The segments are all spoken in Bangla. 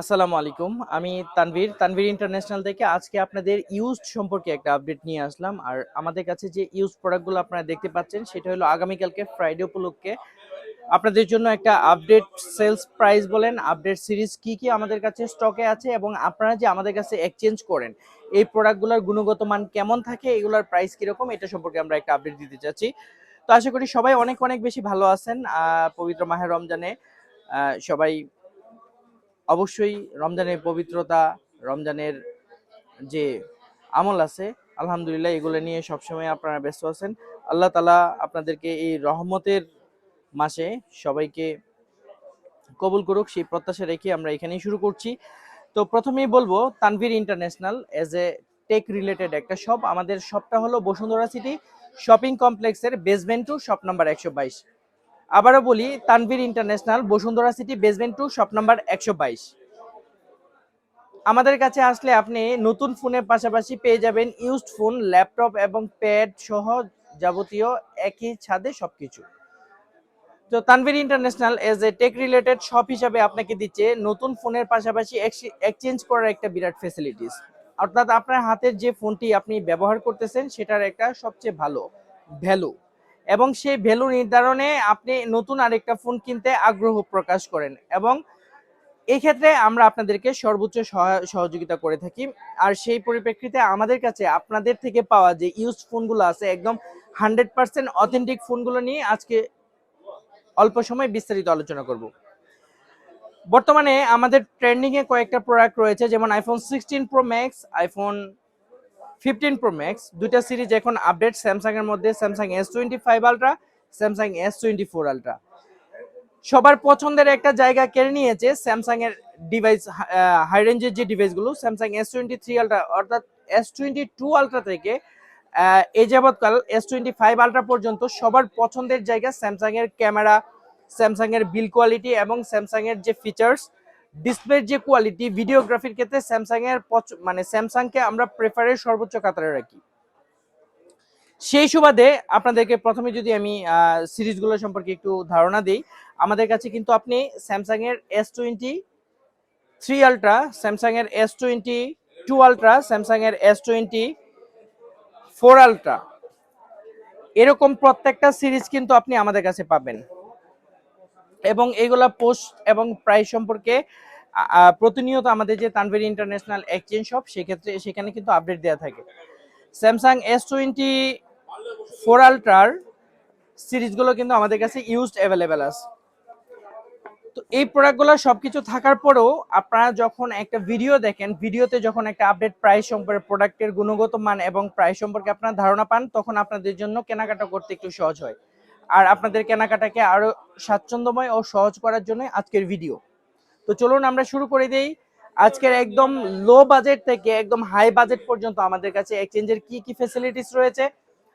আসসালামু আলাইকুম। আমি তানভীর তানভীর ইন্টারন্যাশনাল থেকে আজকে আপনাদের ইউজড সম্পর্কে একটা আপডেট নিয়ে আসলাম। আর আমাদের কাছে যে ইউজ প্রোডাক্টগুলো আপনারা দেখতে পাচ্ছেন, সেটা হলো আগামীকালকে ফ্রাইডে উপলক্ষে আপনাদের জন্য একটা আপডেট সেলস প্রাইস বলেন আপডেট সিরিজ কি কি আমাদের কাছে স্টকে আছে এবং আপনারা যে আমাদের কাছে এক্সচেঞ্জ করেন, এই প্রোডাক্টগুলোর গুণগত মান কেমন থাকে, এগুলোর প্রাইস কীরকম, এটা সম্পর্কে আমরা একটা আপডেট দিতে চাচ্ছি। তো আশা করি সবাই অনেক অনেক বেশি ভালো আছেন পবিত্র মাহের রমজানে। সবাই অবশ্যই রমজানের পবিত্রতা, রমজানের যে আমল আছে, আলহামদুলিল্লাহ এগুলো নিয়ে সবসময় আপনারা ব্যস্ত আছেন। আল্লাহ তালা আপনাদেরকে এই রহমতের মাসে সবাইকে কবুল করুক, সেই প্রত্যাশা রেখে আমরা এখানেই শুরু করছি। তো প্রথমেই বলব, Tanvir International as a tech related একটা শপ আমাদের শপটা হলো বসুন্ধরা সিটি শপিং কমপ্লেক্সের বেসমেন্ট টু শপ নাম্বার একশো বাইশ। আবারও বলি, Tanvir International, Bashundhara City basement two shop number একশো বাইশ। আমাদের কাছে আসলে আপনি নতুন ফোনের পাশাপাশি পেয়ে যাবেন ইউজড ফোন ল্যাপটপ এবং প্যাড সহ যাবতীয় একই ছাদে সবকিছু। তো Tanvir International as a tech related shop হিসাবে আপনাকে দিচ্ছে নতুন ফোনের পাশাপাশি এক্সচেঞ্জ করার একটা বিরাট ফেসিলিটিস অর্থাৎ আপনার হাতের যে ফোনটি আপনি ব্যবহার করতেছেন, সেটার একটা সবচেয়ে ভালো ভ্যালু এবং সেই ভ্যালু নির্ধারণে আপনি নতুন আরেকটা ফোন কিনতে আগ্রহ প্রকাশ করেন এবং এই ক্ষেত্রে আমরা আপনাদেরকে সর্বোচ্চ সহায়- সহযোগিতা করে থাকি। আর সেই পরিপ্রেক্ষিতে আমাদের কাছে আপনাদের থেকে পাওয়া যে ইউজ ফোনগুলো আছে, একদম হান্ড্রেড পার্সেন্ট অথেন্টিক ফোনগুলো নিয়ে আজকে অল্প সময় বিস্তারিত আলোচনা করব। বর্তমানে আমাদের ট্রেন্ডিংয়ে কয়েকটা প্রোডাক্ট রয়েছে, যেমন iPhone sixteen pro max iPhone fifteen pro max দুইটা সিরিজ এখন আপডেট স্যামসাং এর মধ্যে Samsung S twenty five ultra Samsung S twenty four ultra সবার পছন্দের একটা জায়গা কেড়ে নিয়েছে স্যামসাং এর ডিভাইস হাই রেঞ্জের যে ডিভাইসগুলো Samsung S twenty three ultra অর্থাৎ এস টোয়েন্টি টু আলট্রা থেকে এই যাবৎকাল এস টোয়েন্টি ফাইভ আলট্রা পর্যন্ত সবার পছন্দের জায়গা স্যামসাং এর ক্যামেরা স্যামসাং এর বিল কোয়ালিটি এবং স্যামসাং এর যে ফিচার্স ডিসপ্লের যে কোয়ালিটি ভিডিওগ্রাফির ক্ষেত্রে স্যামসাং এর মানে স্যামসাংকে আমরা প্রেফারের সর্বোচ্চ কাতারে রাখি। সেই সুবাদে আপনাদেরকে প্রথমে যদি আমি সিরিজগুলো সম্পর্কে একটু ধারণা দিই, আমাদের কাছে কিন্তু আপনি স্যামসাং এর S twenty three ultra Samsung এর S twenty two ultra Samsung এর এস টোয়েন্টি ফোর আলট্রা এরকম প্রত্যেকটা সিরিজ কিন্তু আপনি আমাদের কাছে পাবেন। এবং এগুলা পোস্ট এবং প্রাইস সম্পর্কে প্রতিনিয়ত আমাদের যে তানভীর ইন্টারন্যাশনাল এক্সচেঞ্জ শপ সেক্ষেত্রে সেখানে কিন্তু আপডেট দেওয়া থাকে। স্যামসাং এস টোয়েন্টি ফোর আলট্রার সিরিজগুলো কিন্তু আমাদের কাছে ইউজড অ্যাভেলেবেল আছে। তো এই প্রোডাক্টগুলো সব কিছু থাকার পরেও আপনারা যখন একটা ভিডিও দেখেন ভিডিওতে যখন একটা আপডেট প্রাইস সম্পর্কে প্রোডাক্টের গুণগত মান এবং প্রাইস সম্পর্কে আপনারা ধারণা পান, তখন আপনাদের জন্য কেনাকাটা করতে একটু সহজ হয়। আর আপনাদের কেনাকাটাকে আরও স্বাচ্ছন্দ্যময় ও সহজ করার জন্য আজকের ভিডিও তো চলুন আমরা শুরু করে দেই। আজকের একদম লো বাজেট থেকে একদম হাই বাজেট পর্যন্ত আমাদের কাছে এক্সচেঞ্জের কি কি ফেসিলিটিস রয়েছে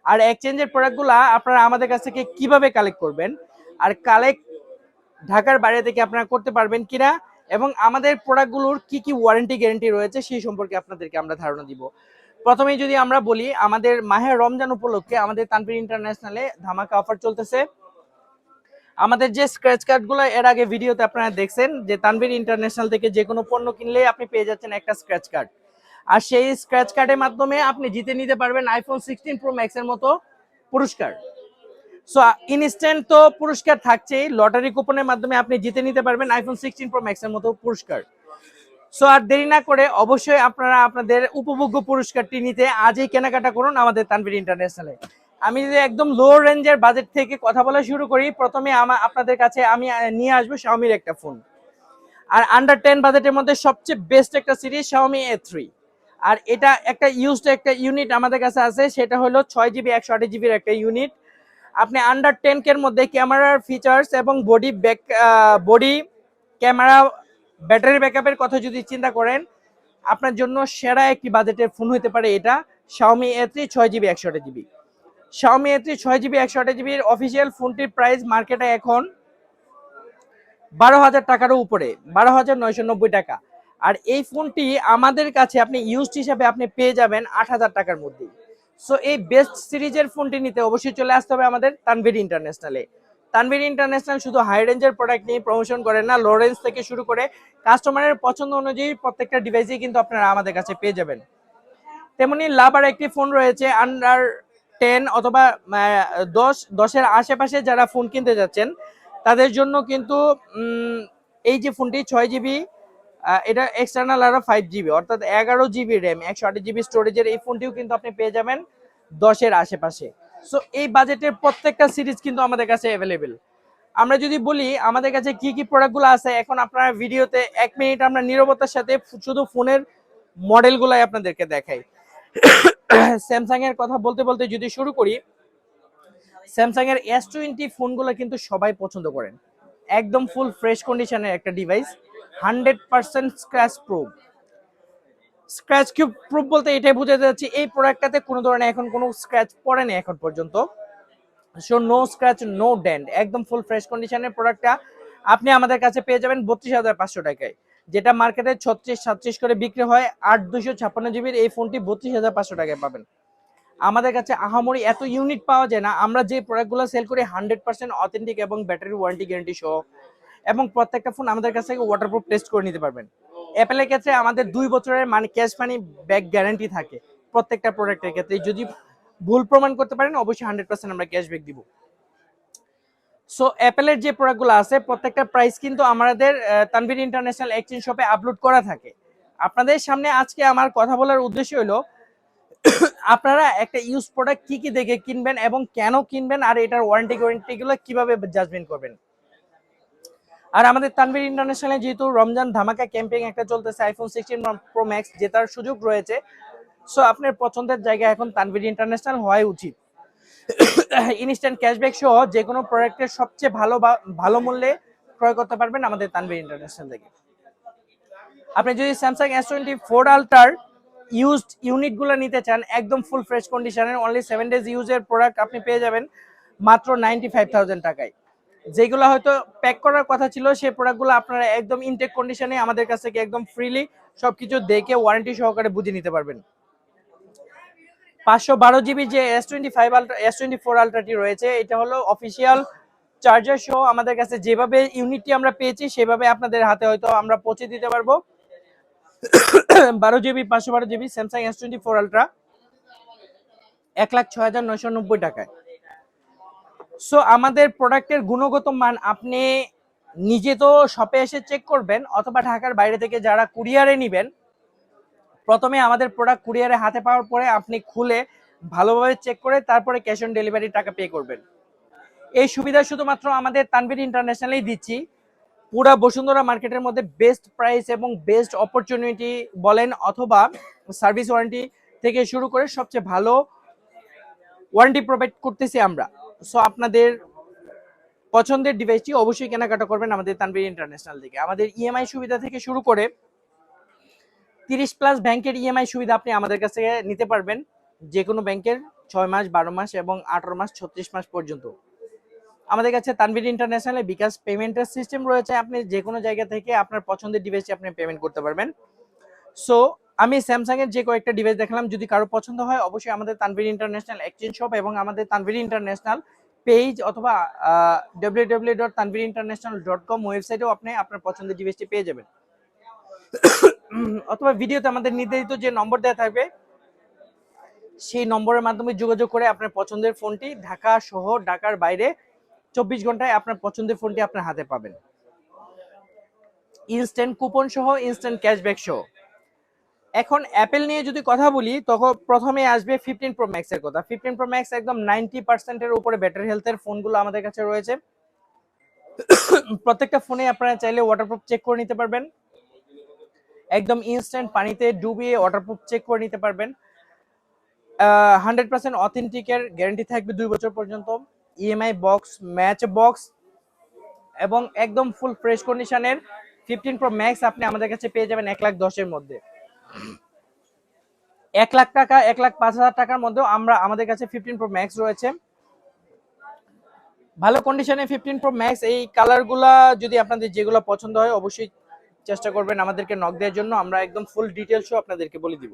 আর এক্সচেঞ্জের প্রোডাক্টগুলো আপনারা আমাদের কাছ থেকে কীভাবে কালেক্ট করবেন আর কালেক্ট ঢাকার বাইরে থেকে আপনারা করতে পারবেন কিনা এবং আমাদের প্রোডাক্টগুলোর কি কি ওয়ারেন্টি গ্যারেন্টি রয়েছে সেই সম্পর্কে আপনাদেরকে আমরা ধারণা দিব। প্রথমেই যদি আমরা বলি, আমাদের মাহের রমজান উপলক্ষে আমাদের তানভীর ইন্টারন্যাশনালে ধামাকা অফার চলতেছে। আমাদের যে স্ক্র্যাচ কার্ডগুলো এর আগে ভিডিওতে আপনারা দেখছেন, যে তানভীর ইন্টারন্যাশনাল থেকে যে কোনো পণ্য কিনলে আপনি পেয়ে যাচ্ছেন একটা স্ক্র্যাচ কার্ড আর সেই স্ক্র্যাচ কার্ডের মাধ্যমে আপনি জিতে নিতে পারবেন আইফোন সিক্সটিন প্রো ম্যাক্স এর মতো পুরস্কার। সো ইনস্ট্যান্ট তো পুরস্কার থাকছেই লটারি কুপনের মাধ্যমে আপনি জিতে নিতে পারবেন আইফোন সিক্সটিন প্রো ম্যাক্স এর মতো পুরস্কার। সো আর দেরি না করে অবশ্যই আপনারা আপনাদের উপভোগ্য পুরস্কারটি নিতে আজই কেনাকাটা করুন আমাদের তানভীর ইন্টারন্যাশনালে আমি যদি একদম লো রেঞ্জের বাজেট থেকে কথা বলা শুরু করি, প্রথমে আমা, আপনাদের কাছে আমি নিয়ে আসব শাওমির একটা ফোন আর আন্ডার টেন বাজেটের মধ্যে সবচেয়ে বেস্ট একটা সিরিজ শাওমি এ থ্রি আর এটা একটা ইউজড একটা ইউনিট আমাদের কাছে আছে, সেটা হলো ছয় জিবি একশো আট জিবির একটা ইউনিট আপনি আন্ডার টেন কের মধ্যে ক্যামেরার ফিচার্স এবং body back body camera battery ব্যাকআপের কথা যদি চিন্তা করেন, আপনার জন্য সেরা একটি বাজেটের ফোন হতে পারে এটা শাওমি এ থ্রি ছয় জিবি একশো আট জিবি শাওমি এ থ্রি ছয় জিবি একশো আট জিবির অফিসিয়াল ফোনটির প্রাইস মার্কেটে এখন বারো হাজার টাকারও উপরে, বারো হাজার নয়শো নব্বই টাকা। আর এই ফোনটি আমাদের কাছে আপনি ইউজড হিসাবে আপনি পেয়ে যাবেন আট হাজার টাকার মধ্যেই। সো এই বেস্ট সিরিজের ফোনটি নিতে অবশ্যই চলে আসতে হবে আমাদের তানভীর ইন্টারন্যাশনালে তানভীর ইন্টারন্যাশনাল শুধু হাই রেঞ্জের প্রোডাক্ট নিয়ে প্রমোশন করে না লো রেঞ্জ থেকে শুরু করে কাস্টমারের পছন্দ অনুযায়ী প্রত্যেকটা ডিভাইসই কিন্তু আপনারা আমাদের কাছে পেয়ে যাবেন। তেমনি লাভার একটি ফোন রয়েছে আন্ডার টেন অথবা দশ, দশের আশেপাশে যারা ফোন কিনতে যাচ্ছেন, তাদের জন্য কিন্তু এই যে ফোনটি ছয় জিবি এটা এক্সটার্নাল আরও ফাইভ জিবি অর্থাৎ এগারো জিবি র্যাম একশো আট জিবি স্টোরেজের এই ফোনটিও কিন্তু আপনি পেয়ে যাবেন দশের আশেপাশে। সো এই বাজেটের প্রত্যেকটা সিরিজ কিন্তু আমাদের কাছে অ্যাভেলেবেল আমরা যদি বলি, আমাদের কাছে কি কি প্রোডাক্টগুলো আছে, এখন আপনারা ভিডিওতে এক মিনিট আমরা নিরবতার সাথে শুধু ফোনের মডেলগুলাই আপনাদেরকে দেখাই। স্যামসাং এর কথা বলতে বলতে যদি শুরু করি স্যামসাং এর এস টোয়েন্টি ফোনগুলো কিন্তু সবাই পছন্দ করেন। একদম ফুল ফ্রেশ কন্ডিশনের একটা device hundred percent scratch proof scratch cube proof বলতে এটাই বোঝাতে যাচ্ছে, এই প্রোডাক্টটাতে কোনো ধরনের এখন কোনো স্ক্র্যাচ পড়েনি এখন পর্যন্ত। So no scratch no dent একদম ফুল ফ্রেশ কন্ডিশনের প্রোডাক্টটা আপনি আমাদের কাছে পেয়ে যাবেন বত্রিশ হাজার পাঁচশো টাকায়, যেটা মার্কেটে ছত্রিশ, সাতত্রিশ করে বিক্রি হয় আট দুশো ছাপ্পান্ন জিবির এই ফোনটি বত্রিশ হাজার পাঁচশো টাকায় পাবেন। আমাদের কাছে আহামরি এত ইউনিট পাওয়া যায় না, আমরা যে প্রোডাক্টগুলো সেল করি হান্ড্রেড পার্সেন্ট অথেন্টিক এবং ব্যাটারি ওয়ারেন্টি গ্যারান্টি সহ, এবং প্রত্যেকটা ফোন আমাদের কাছ থেকে ওয়াটারপ্রুফ টেস্ট করে নিতে পারবেন। অ্যাপেলের ক্ষেত্রে আমাদের দুই বছরের মানে ক্যাশ মানি ব্যাক গ্যারান্টি থাকে প্রত্যেকটা প্রোডাক্টের ক্ষেত্রে। যদি ভুল প্রমাণ করতে পারেন, অবশ্যই হান্ড্রেড পার্সেন্ট আমরা ক্যাশব্যাক দিব। সো অ্যাপেলের যে প্রোডাক্টগুলো আছে, প্রত্যেকটা প্রাইস কিন্তু আমাদের তানভীর ইন্টারন্যাশনাল এক্সচেঞ্জ শপে আপলোড করা থাকে। আপনাদের সামনে আজকে আমার কথা বলার উদ্দেশ্য হলো আপনারা একটা ইউজ প্রোডাক্ট কি কি দেখে কিনবেন এবং কেন কিনবেন, আর এটার ওয়ারেন্টি গ্যারান্টি গুলো কীভাবে জাজমেন্ট করবেন? আর আমাদের তানভীর ইন্টারন্যাশনালে যেহেতু রমজান ধামাকা ক্যাম্পেইন একটা চলতেছে আইফোন সিক্সটিন প্রো ম্যাক্স জেতার সুযোগ রয়েছে। সো আপনার পছন্দের জায়গা এখন তানভীর ইন্টারন্যাশনাল হওয়াই উচিত। ইনস্ট্যান্ট ক্যাশব্যাক সহ যে কোনো প্রোডাক্টের সবচেয়ে ভালো ভালো মূল্যে ক্রয় করতে পারবেন আমাদের তানভীর ইন্টারন্যাশনাল থেকে। আপনি যদি স্যামসাং এস টোয়েন্টি ফোর আলট্রার ইউজড ইউনিটগুলো নিতে চান, একদম ফুল ফ্রেশ কন্ডিশনের অনলি সেভেন ডেজ ইউজের প্রোডাক্ট আপনি পেয়ে যাবেন মাত্র নাইনটি ফাইভ থাউজেন্ড টাকায়। যেগুলো হয়তো প্যাক করার কথা ছিল সেই প্রোডাক্টগুলো আপনারা একদম ইনটেক কন্ডিশনে আমাদের কাছ থেকে একদম ফ্রিলি সবকিছু দেখে ওয়ারেন্টি সহকারে বুঝে নিতে পারবেন। পাঁচশো বারো জিবি যে S twenty five ultra S twenty four আলট্রাটি রয়েছে, এটা হলো অফিসিয়াল চার্জার সহ আমাদের কাছে যেভাবে ইউনিটটি আমরা পেয়েছি, সেভাবে আপনাদের হাতে হয়তো আমরা পৌঁছে দিতে পারব। বারো জিবি পাঁচশো বারো GB Samsung S twenty four ultra এক লাখ ছয় হাজার নয়শো নব্বই টাকায়। সো আমাদের প্রোডাক্টের গুণগত মান আপনি নিজে তো শপে এসে চেক করবেন অথবা ঢাকার বাইরে থেকে যারা কুরিয়ারে নিবেন, প্রথমে আমাদের প্রোডাক্ট কুরিয়ারে হাতে পাওয়ার পরে আপনি খুলে ভালোভাবে চেক করে তারপরে ক্যাশ অন ডেলিভারি টাকা পে করবেন। এই সুবিধা শুধুমাত্র আমাদের তানভীর ইন্টারন্যাশনালেই দিচ্ছি। পুরা বসুন্ধরা মার্কেটের মধ্যে বেস্ট প্রাইস এবং বেস্ট অপরচুনিটি বলেন অথবা সার্ভিস ওয়ারেন্টি থেকে শুরু করে সবচেয়ে ভালো ওয়ারেন্টি প্রোভাইড করতেছি আমরা। সো আপনাদের পছন্দের ডিভাইসটি অবশ্যই কেনাকাটা করবেন আমাদের তানভীর ইন্টারন্যাশনাল থেকে আমাদের ইএমআই সুবিধা থেকে শুরু করে তিরিশ প্লাস ব্যাংকের ইএমআই সুবিধা আপনি আমাদের কাছ নিতে পারবেন। যে কোনো ব্যাংকের ছয় মাস, বারো মাস এবং আঠারো মাস, ছত্রিশ মাস পর্যন্ত। আমাদের কাছে তানভীর ইন্টারন্যাশনালে বিকাশ পেমেন্টের সিস্টেম রয়েছে। আপনি যে কোনো জায়গা থেকে আপনার পছন্দের ডিভাইসটি আপনি পেমেন্ট করতে পারবেন। সো আমি স্যামসাং এর যে কয়েকটা ডিভাইস দেখালাম, যদি কারও পছন্দ হয়, অবশ্যই আমাদের তানভীর ইন্টারন্যাশনাল এক্সচেঞ্জ শপ এবং আমাদের তানভীর ইন্টারন্যাশনাল পেজ অথবা W dot International dot com ওয়েবসাইটেও আপনি আপনার পছন্দের ডিভাইসটি পেয়ে যাবেন। অথবা ভিডিওতে আমাদের নির্ধারিত যে নম্বর দেওয়া থাকবে, সেই নম্বরের মাধ্যমে যোগাযোগ করে আপনার পছন্দের ফোনটি ঢাকা সহ ঢাকার বাইরে চব্বিশ ঘন্টায় আপনার পছন্দের ফোনটি আপনার হাতে পাবেন। ইনস্ট্যান্ট কুপন সহ ইনস্ট্যান্ট ক্যাশব্যাক সহ। এখন অ্যাপেল নিয়ে যদি কথা বলি, তখন প্রথমে আসবে ফিফটিন প্রো ম্যাক্স এর কথা। ফিফটিন প্রো ম্যাক্স একদম নাইনটি পার্সেন্টের উপরে ব্যাটারি হেলথের ফোনগুলো আমাদের কাছে রয়েছে। প্রত্যেকটা ফোনে আপনারা চাইলে ওয়াটারপ্রুফ চেক করে নিতে পারবেন। একদম ইনস্ট্যান্ট পানিতে ডুবিয়ে ওয়াটারপ্রুফ চেক করে নিতে পারবেন। হান্ড্রেড পার্সেন্ট অথেন্টিকের গ্যারান্টি থাকবে দুই বছর পর্যন্ত। ইএমআই বক্স ম্যাচ বক্স এবং একদম ফুল ফ্রেশ কন্ডিশনের ফিফটিন প্রো ম্যাক্স আপনি আমাদের কাছে পেয়ে যাবেন এক লাখ দশের মধ্যে। এক লাখ টাকা, এক লাখ পাঁচ হাজার টাকার মধ্যেও আমরা আমাদের কাছে ফিফটিন প্রো ম্যাক্স রয়েছে। ভালো কন্ডিশনে ফিফটিন প্রো ম্যাক্স এই কালারগুলা যদি আপনাদের যেগুলো পছন্দ হয়, অবশ্যই চেষ্টা করবেন আমাদেরকে নক দেওয়ার জন্য। আমরা একদম ফুল ডিটেলসও আপনাদেরকে বলে দিব।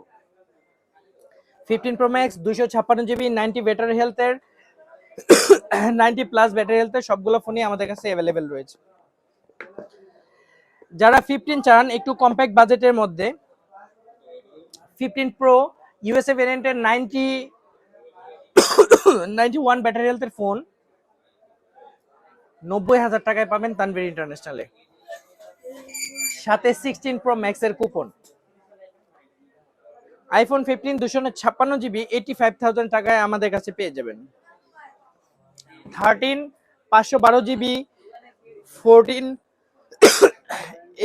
ফিফটিন প্রো ম্যাক্স দুশো ছাপ্পান্ন জিবি নাইনটি ব্যাটারি হেলথের নাইনটি প্লাস ব্যাটারি হেলথের সবগুলো ফোনই আমাদের কাছে অ্যাভেলেবেল রয়েছে। যারা ফিফটিন চান, একটু কম্প্যাক্ট বাজেটের মধ্যে ফিফটিন প্রো ইউএসএ ভ্যারিয়েন্টের নাইনটি নাইনটি ওয়ান ব্যাটারি হেলথের ফোন নব্বই হাজার টাকায় পাবেন তানভীর ইন্টারন্যাশনালে সাথে সিক্সটিন প্রো ম্যাক্সের কুপন আইফোন ফিফটিন দুশো ছাপ্পান্ন জিবি এইটি ফাইভ থাউজেন্ড টাকায় আমাদের কাছে পেয়ে যাবেন। থার্টিন পাঁচশো বারো জিবি ফোরটিন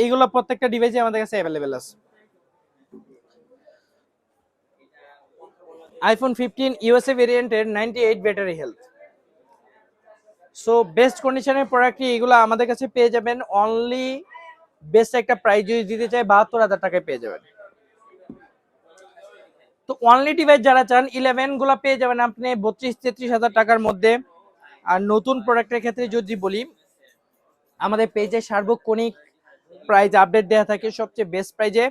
এইগুলো প্রত্যেকটা ডিভাইসে আমাদের কাছে অ্যাভেলেবেল আছে। আইফোন ফিফটিন ইউএসএ ভেরিয়েন্টের ninety eight battery health so best কন্ডিশনের প্রোডাক্ট এগুলো আমাদের কাছে পেয়ে যাবেন। অনলি বেস্ট একটা প্রাইস যদি দিতে চাই, বাহাত্তর হাজার টাকায় পেয়ে যাবেন। তো অনলি ডিভাইস যারা চান ইলেভেনগুলো পেয়ে যাবেন আপনি বত্রিশ, তেত্রিশ হাজার টাকার মধ্যে। আর নতুন প্রোডাক্টের ক্ষেত্রে যদি বলি, আমাদের পেজে সার্বক্ষণিক প্রাইস আপডেট দেওয়া থাকে, সবচেয়ে বেস্ট প্রাইজে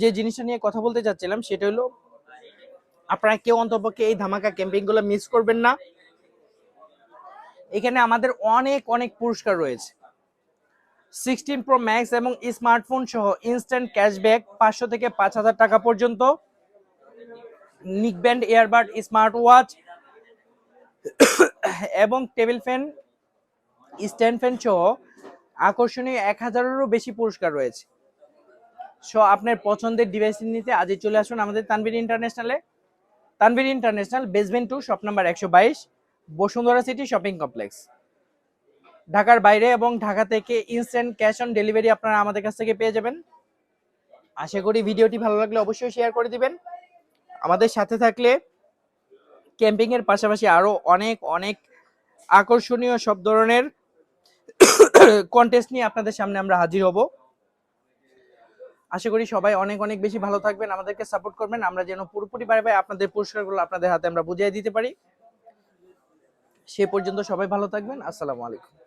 যে জিনিসটা নিয়ে কথা বলতে চাচ্ছিলাম সেটা হলো, আপনারা কেউ অন্তপক্ষে এই ধামাকা ক্যাম্পিংগুলো মিস করবেন না। এখানে আমাদের অনেক অনেক পুরস্কার রয়েছে। সিক্সটিন প্রো ম্যাক্স এবং স্মার্টফোন সহ ইনস্ট্যান্ট ক্যাশব্যাক পাঁচশো থেকে পাঁচ হাজার টাকা পর্যন্ত। নিকব্যান্ড ইয়ারবাড স্মার্ট ওয়াচ এবং টেবিল ফ্যান স্ট্যান্ড ফ্যান সহ আকর্ষণীয় এক হাজারেরও বেশি পুরস্কার রয়েছে। সো আপনার পছন্দের ডিভাইস নিতে আজই চলে আসুন আমাদের Tanvir ইন্টারন্যাশনালে Tanvir International basement two shop number একশো বাইশ, বসুন্ধরা সিটি শপিং কমপ্লেক্স ঢাকার বাইরে এবং ঢাকা থেকে ইনস্ট্যান্ট ক্যাশ অন ডেলিভারি আপনারা আমাদের কাছ থেকে পেয়ে যাবেন। আশা করি ভিডিওটি ভালো লাগলে অবশ্যই শেয়ার করে দিবেন। আমাদের সাথে থাকলে ক্যাম্পিং এর পাশাপাশি আরও অনেক অনেক আকর্ষণীয় সব ধরনের কন্টেস্ট নিয়ে আপনাদের সামনে আমরা হাজির হব। আশা করি সবাই অনেক অনেক বেশি ভালো থাকবেন, আমাদেরকে সাপোর্ট করবেন। আমরা যেন পুরোপুরি ভাবে আপনাদের পুরস্কারগুলো আপনাদের হাতে আমরা বুঝিয়ে দিতে পারি। সে পর্যন্ত সবাই ভালো থাকবেন। আসসালামু আলাইকুম।